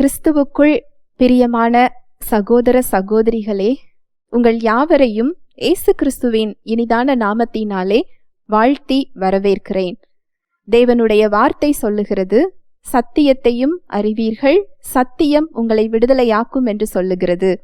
கிறிஸ்துவுக்குள் பிரியமான சகோதர சகோதரிகளே உங்கள் யாவரையும் இயேசு கிறிஸ்துவின் இனிதான நாமத்தினாலே வாழ்த்தி வரவேற்கிறேன். தேவனுடைய வார்த்தை சொல்லுகிறது சத்தியத்தையும் அறிவீர்கள் சத்தியம் உங்களை விடுதலையாக்கும் என்று சொல்லுகிறது.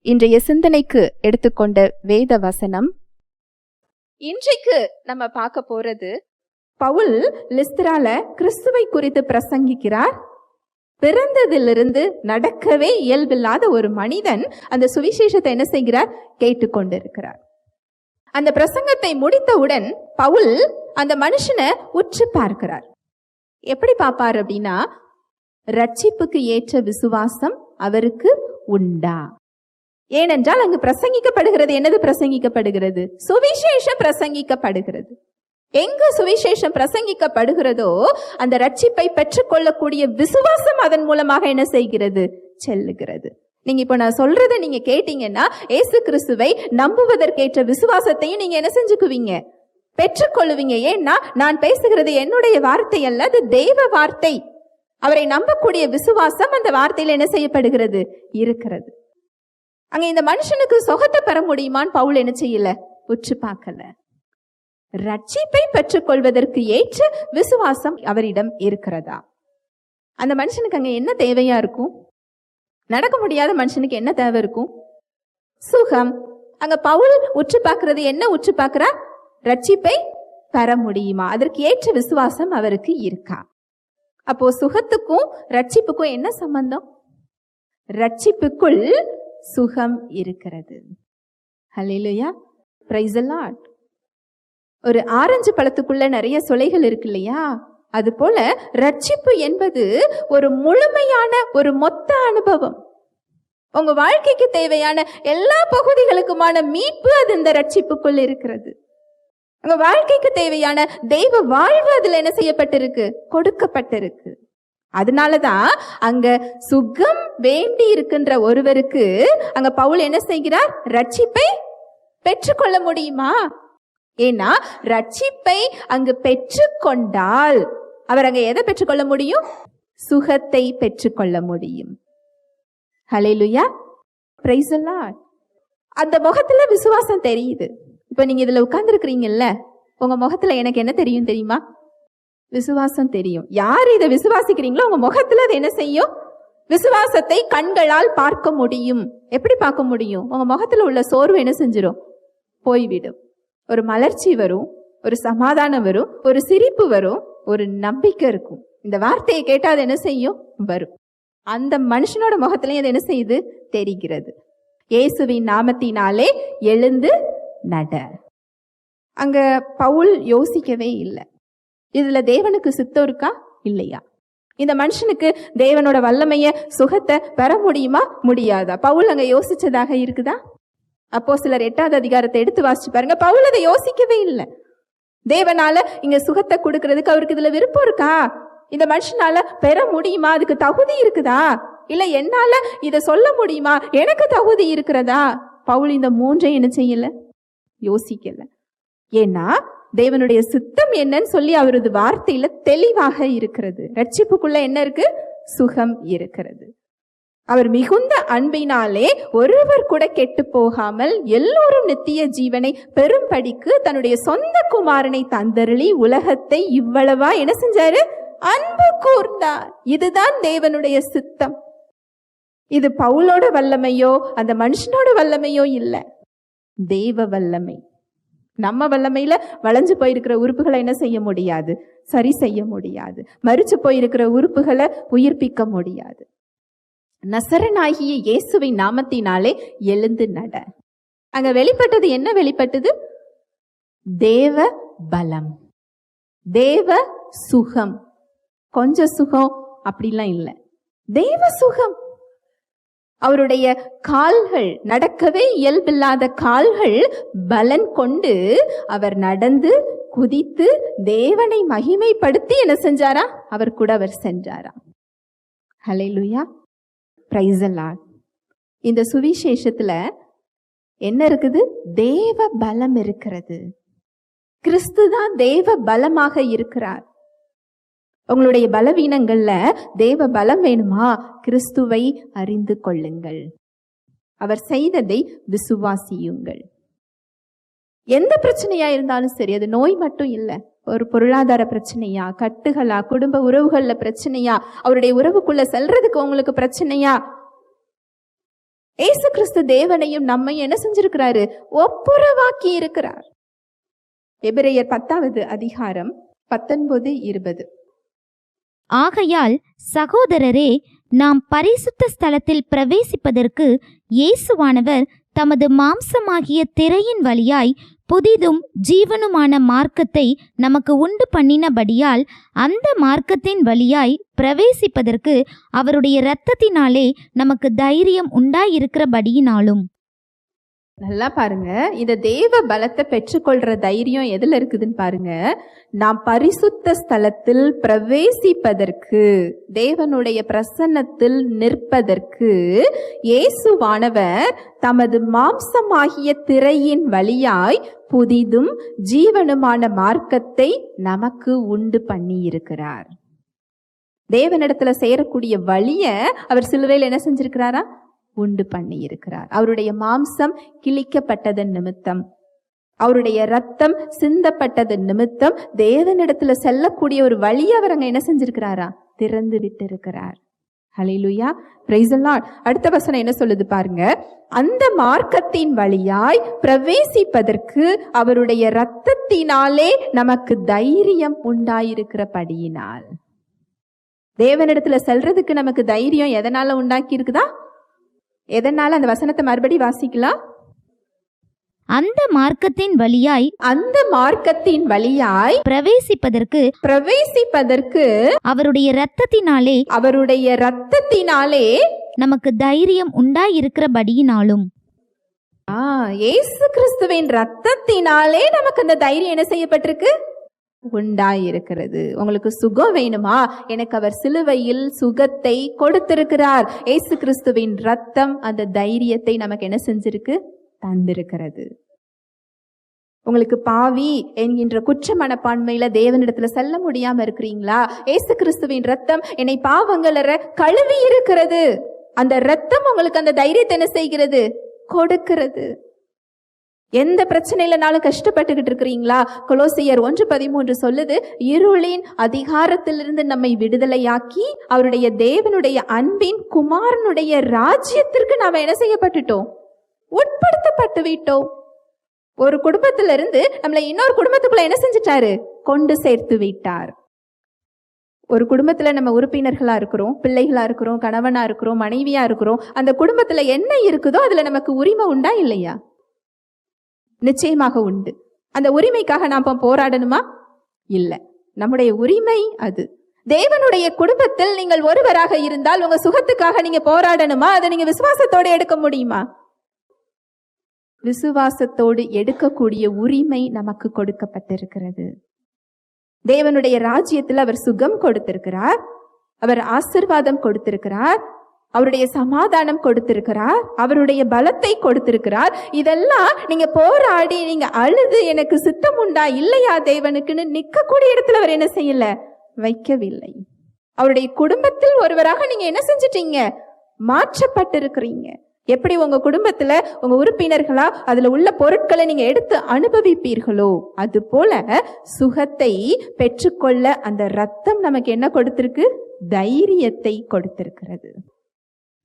இன்றைய சிந்தனைக்கு எடுத்துக்கொண்ட வேத வசனம். இன்றைக்கு நம்ம பார்க்க போறது பவுல் லிஸ்திரால கிறிஸ்துவை குறித்து பிரசங்கிக்கிறார். பிறந்ததிலிருந்து நடக்கவே இயல்பில்லாத ஒரு மனிதன் அந்த சுவிசேஷத்தை என்ன செய்கிறார்? கேட்டுக்கொண்டிருக்கிறார். அந்த பிரசங்கத்தை முடித்தவுடன் பவுல் அந்த மனுஷனை உற்று பார்க்கிறார். எப்படி பார்ப்பார் அப்படின்னா ரட்சிப்புக்கு ஏற்ற விசுவாசம் அவருக்கு உண்டா? ஏனென்றால் அங்கு பிரசங்கிக்கப்படுகிறது. என்னது பிரசங்கிக்கப்படுகிறது? சுவிசேஷம் பிரசங்கிக்கப்படுகிறது. எங்கு சுவிசேஷம் பிரசங்கிக்கப்படுகிறதோ அந்த ரட்சிப்பை பெற்றுக்கொள்ளக்கூடிய விசுவாசம் அதன் மூலமாக என்ன செய்கிறது? செல்லுகிறது. நீங்க இப்போ நான் சொல்றதை நீங்க கேட்டீங்கன்னா ஏசு கிறிஸ்துவை நம்புவதற்கேற்ற விசுவாசத்தையும் நீங்க என்ன செஞ்சுக்குவீங்க? பெற்றுக்கொள்ளுவீங்க. ஏன்னா நான் பேசுகிறது என்னுடைய வார்த்தை அல்ல அது தெய்வ வார்த்தை. அவரை நம்பக்கூடிய விசுவாசம் அந்த வார்த்தையில என்ன செய்யப்படுகிறது? இருக்கிறது. அங்க இந்த மனுஷனுக்கு சொகத்தை பெற முடியுமான்னு பவுல் என்ன செய்யல? உற்று பார்க்கல. ரட்சிப்பை பெற்றுக்கொள்வதற்கு ஏற்ற விசுவாசம் அவரிடம் இருக்கிறதா? அந்த மனுஷனுக்கு அங்க என்ன தேவையா இருக்கும்? நடக்க முடியாத மனுஷனுக்கு என்ன தேவை இருக்கும்? சுகம். அங்க பவுல் உற்று பார்க்கறது என்ன உற்று பார்க்கிறா ரட்சிப்பை பெற முடியுமா? அதற்கு ஏற்ற விசுவாசம் அவருக்கு இருக்கா? அப்போ சுகத்துக்கும் ரட்சிப்புக்கும் என்ன சம்பந்தம்? ரட்சிப்புக்குள் சுகம் இருக்கிறது. ஹalleluya பிரைஸ் லார்ட் ஒரு ஆரஞ்சு பழத்துக்குள்ள நிறைய சொலைகள் இருக்கு இல்லையா? அதுபோல ரட்சிப்பு என்பது ஒரு முழுமையான ஒரு மொத்த அனுபவம். உங்க வாழ்க்கைக்கு தேவையான எல்லா பகுதிகளுக்குமான மீட்பு அது இந்த ரட்சிப்புக்குள் இருக்கிறது. உங்க வாழ்க்கைக்கு தேவையான தெய்வ வாழ்வு அதுல என்ன செய்யப்பட்டிருக்கு? கொடுக்கப்பட்டிருக்கு. அதனாலதான் அங்க சுகம் வேண்டி இருக்கின்ற ஒருவருக்கு அங்க பவுல் என்ன செய்கிறார்? ரட்சிப்பை பெற்றுக்கொள்ள முடியுமா? ஏன்னா ரட்சிப்பை அங்கு பெற்றுக்கொண்டால் அவர் அங்க எதை பெற்றுக்கொள்ள முடியும்? சுகத்தை பெற்றுக்கொள்ள முடியும். ஹலேலுயா பிரைஸ் the அந்த முகத்துல விசுவாசம் தெரியுது. இப்போ நீங்க இதுல உட்கார்ந்துருக்கிறீங்கல்ல உங்க முகத்துல எனக்கு என்ன தெரியும் தெரியுமா? விசுவாசம் தெரியும். யார் இதை விசுவாசிக்கிறீங்களோ உங்க முகத்துல அது என்ன செய்யும்? விசுவாசத்தை கண்களால் பார்க்க முடியும். எப்படி பார்க்க முடியும்? உங்க முகத்துல உள்ள சோர்வு என்ன செஞ்சிடும் போய்விடும். ஒரு மலர்ச்சி வரும் ஒரு சமாதானம் வரும் ஒரு சிரிப்பு வரும் ஒரு நம்பிக்கை இருக்கும். இந்த வார்த்தையை கேட்டால் அது என்ன செய்யும்? வரும். அந்த மனுஷனோட முகத்திலையும் அது என்ன செய்யுது? தெரிகிறது. இயேசுவின் நாமத்தினாலே எழுந்து நட. அங்க பவுல் யோசிக்கவே இல்லை. இதுல தேவனுக்கு சித்தம் இருக்கா? இல்லையா? இந்த மனுஷனுக்கு தேவனோட வல்லமைய சுகத்தை பெற முடியுமா? முடியாதா? பவுல் அங்க யோசிச்சதாக இருக்குதா? அப்போ சிலர் எட்டாவது அதிகாரத்தை எடுத்து வாசிச்சு பாருங்க. பவுல் அதை யோசிக்கவே இல்லை. தேவனால இங்க சுகத்தை கொடுக்கறதுக்கு அவருக்கு இதுல விருப்பம் இருக்கா? இந்த மனுஷனால பெற முடியுமா? அதுக்கு தகுதி இருக்குதா? இல்ல என்னால இத சொல்ல முடியுமா? எனக்கு தகுதி இருக்கிறதா? பவுல் இந்த மூன்றையும் என்ன செய்யல? யோசிக்கல. ஏன்னா தேவனுடைய சித்தம் என்னன்னு சொல்லி அவரது வார்த்தையில தெளிவாக இருக்கிறது. ரட்சிப்புக்குள்ள என்ன இருக்கு? சுகம் இருக்கிறது. அவர் மிகுந்த அன்பினாலே ஒருவர் கூட கெட்டு போகாமல் எல்லோரும் நித்திய ஜீவனை பெரும்படிக்கு தன்னுடைய சொந்த குமாரனை தந்தருளி உலகத்தை இவ்வளவா என்ன செஞ்சாரு? அன்பு கூர்ந்தார். இதுதான் தேவனுடைய சித்தம். இது பவுலோட வல்லமையோ அந்த மனுஷனோட வல்லமையோ இல்லை. தெய்வ வல்லமை. நம்ம வல்லமையில வளைஞ்சு போயிருக்கிற உறுப்புகளை என்ன செய்ய முடியாது? சரி செய்ய முடியாது. மறிச்சு போயிருக்கிற உறுப்புகளை உயிர்ப்பிக்க முடியாது. நசரனாகிய இயேசுவின் நாமத்தினாலே எழுந்து நட. அங்க வெளிப்பட்டது என்ன வெளிப்பட்டது? தேவ பலம். தேவ சுகம். கொஞ்ச சுகம் அப்படிலாம் இல்லை. தேவ சுகம். அவருடைய கால்கள் நடக்கவே இயல்பில்லாத கால்கள் பலன் கொண்டு அவர் நடந்து குதித்து தேவனை மகிமைப்படுத்தி என்ன செஞ்சாரா? அவர் கூட அவர் சென்றாரா ஹலை லுயா பிரைசலாட் இந்த சுவிசேஷத்தில் என்ன இருக்குது? தேவ பலம் இருக்கிறது. கிறிஸ்து தான் தேவ பலமாக இருக்கிறார். உங்களுடைய பலவீனங்கள்ல தேவ பலம் வேணுமா? கிறிஸ்துவை அறிந்து கொள்ளுங்கள். அவர் செய்ததை விசுவாசியுங்கள். எந்த பிரச்சனையா இருந்தாலும் சரி அது நோய் மட்டும் இல்லை. ஒரு பொருளாதார பிரச்சனையா கட்டுகளா குடும்ப உறவுகள்ல பிரச்சனையா அவருடைய உறவுக்குள்ள செல்றதுக்கு உங்களுக்கு பிரச்சனையா? ஏசு கிறிஸ்து தேவனையும் நம்மையும் என்ன செஞ்சிருக்கிறாரு? ஒப்புரவாக்கி இருக்கிறார். எபிரேயர் பத்தாவது அதிகாரம் பத்தொன்பது இருபது. ஆகையால் சகோதரரே நாம் பரிசுத்த ஸ்தலத்தில் பிரவேசிப்பதற்கு இயேசுவானவர் தமது மாம்சமாகிய திரையின் வழியாய் புதிதும் ஜீவனுமான மார்க்கத்தை நமக்கு உண்டு பண்ணினபடியால் அந்த மார்க்கத்தின் வழியாய் பிரவேசிப்பதற்கு அவருடைய இரத்தத்தினாலே நமக்கு தைரியம் உண்டாயிருக்கிறபடியினாலும். நல்லா பாருங்க. இந்த தேவ பலத்தை பெற்றுக்கொள்ற தைரியம் எதுல இருக்குதுன்னு பாருங்க. நாம் பரிசுத்த ஸ்தலத்தில் பிரவேசிப்பதற்கு தேவனுடைய பிரசன்னத்தில் நிற்பதற்கு இயேசுவானவர் தமது மாம்சமாகிய திரையின் வழியாய் புதிதும் ஜீவனுமான மார்க்கத்தை நமக்கு உண்டு பண்ணி இருக்கிறார் தேவனிடத்துல சேரக்கூடிய வழிய அவர் சிலுவையில் என்ன செஞ்சிருக்கிறாரா? உண்டு பண்ணி இருக்கிறார் அவருடைய மாம்சம் கிழிக்கப்பட்டதன் நிமித்தம் அவருடைய ரத்தம் சிந்தப்பட்டதன் நிமித்தம் தேவனிடத்துல செல்லக்கூடிய ஒரு வழி அவர் அங்க என்ன செஞ்சிருக்கிறாரா? திறந்து விட்டு இருக்கிறார் ஹலிலுயா பிரைசலாட் அடுத்த வசனம் என்ன சொல்லுது பாருங்க. அந்த மார்க்கத்தின் வழியாய் பிரவேசிப்பதற்கு அவருடைய ரத்தத்தினாலே நமக்கு தைரியம் உண்டாயிருக்கிறபடியினால். தேவனிடத்துல செல்றதுக்கு நமக்கு தைரியம் எதனால உண்டாக்கி இருக்குதா எதனால அந்த வசனத்தை மறுபடி வாசிக்கலாம்? அந்த மார்க்கத்தின் வழியாய் அந்த மார்க்கத்தின் வழியாய் பிரவேசிப்பதற்கு பிரவேசிப்பதற்கு அவருடைய இரத்தத்தினாலே அவருடைய ரத்தத்தினாலே நமக்கு தைரியம் உண்டாயிருக்கிறபடியினாலும். ஆ இயேசு கிறிஸ்துவின் ரத்தத்தினாலே நமக்கு அந்த தைரியம் என்ன செய்யப்பட்டிருக்கு? உண்டாயிருக்கிறது. உங்களுக்கு சுகம் வேணுமா? எனக்கு அவர் சிலுவையில் சுகத்தை கொடுத்திருக்கிறார். ஏசு கிறிஸ்துவின் ரத்தம் அந்த தைரியத்தை நமக்கு என்ன செஞ்சிருக்கு? தந்திருக்கிறது. உங்களுக்கு பாவி என்கின்ற குற்ற மனப்பான்மையில தேவனிடத்துல செல்ல முடியாம இருக்கிறீங்களா? ஏசு கிறிஸ்துவின் ரத்தம் என்னை பாவங்களற கழுவி இருக்கிறது. அந்த ரத்தம் உங்களுக்கு அந்த தைரியத்தை என்ன செய்கிறது? கொடுக்கிறது. எந்த பிரச்சனையிலனாலும் கஷ்டப்பட்டுக்கிட்டு இருக்கிறீங்களா? கொலோசியர் ஒன்று பதிமூன்று சொல்லுது இருளின் அதிகாரத்திலிருந்து நம்மை விடுதலையாக்கி அவருடைய தேவனுடைய அன்பின் குமாரனுடைய ராஜ்யத்திற்கு நாம் என்ன செய்யப்பட்டுட்டோம்? உட்படுத்தப்பட்டு விட்டோம். ஒரு குடும்பத்துல இருந்து நம்மளை இன்னொரு குடும்பத்துக்குள்ள என்ன செஞ்சிட்டாரு? கொண்டு சேர்த்து விட்டார். ஒரு குடும்பத்தில் நம்ம உறுப்பினர்களாக இருக்கிறோம் பிள்ளைகளாக இருக்கிறோம் கணவனாக இருக்கிறோம் மனைவியாக இருக்கிறோம் அந்த குடும்பத்தில் என்ன இருக்குதோ அதில் நமக்கு உரிமை உண்டா இல்லையா? நிச்சயமாக உண்டு. அந்த உரிமைக்காக நாம் போராடணுமா? இல்லை. நம்முடைய உரிமை அது. தேவனுடைய குடும்பத்தில் நீங்கள் ஒருவராக இருந்தால் உங்க சுகத்துக்காக நீங்க போராடணுமா? அதை நீங்க விசுவாசத்தோடு எடுக்க முடியுமா? விசுவாசத்தோடு எடுக்கக்கூடிய உரிமை நமக்கு கொடுக்கப்பட்டிருக்கிறது. தேவனுடைய ராஜ்யத்தில் அவர் சுகம் கொடுத்திருக்கிறார். அவர் ஆசிர்வாதம் கொடுத்திருக்கிறார். அவருடைய சமாதானம் கொடுத்திருக்கிறார் அவருடைய பலத்தை கொடுத்திருக்கிறார். இதெல்லாம் நீங்க போராடி நீங்க அழுது எனக்கு சித்தம் உண்டா இல்லையா தேவனுக்குன்னு நிக்கக்கூடிய இடத்துல அவர் என்ன செய்யல? வைக்கவில்லை. அவருடைய குடும்பத்தில் ஒருவராக நீங்க என்ன செஞ்சிட்டீங்க? மாற்றப்பட்டிருக்கிறீங்க. எப்படி உங்க குடும்பத்துல உங்க உறுப்பினர்களா அதுல உள்ள பொருட்களை நீங்க எடுத்து அனுபவிப்பீர்களோ அது போல சுகத்தை பெற்றுக்கொள்ள அந்த ரத்தம் நமக்கு என்ன கொடுத்திருக்கு? தைரியத்தை கொடுத்திருக்கிறது.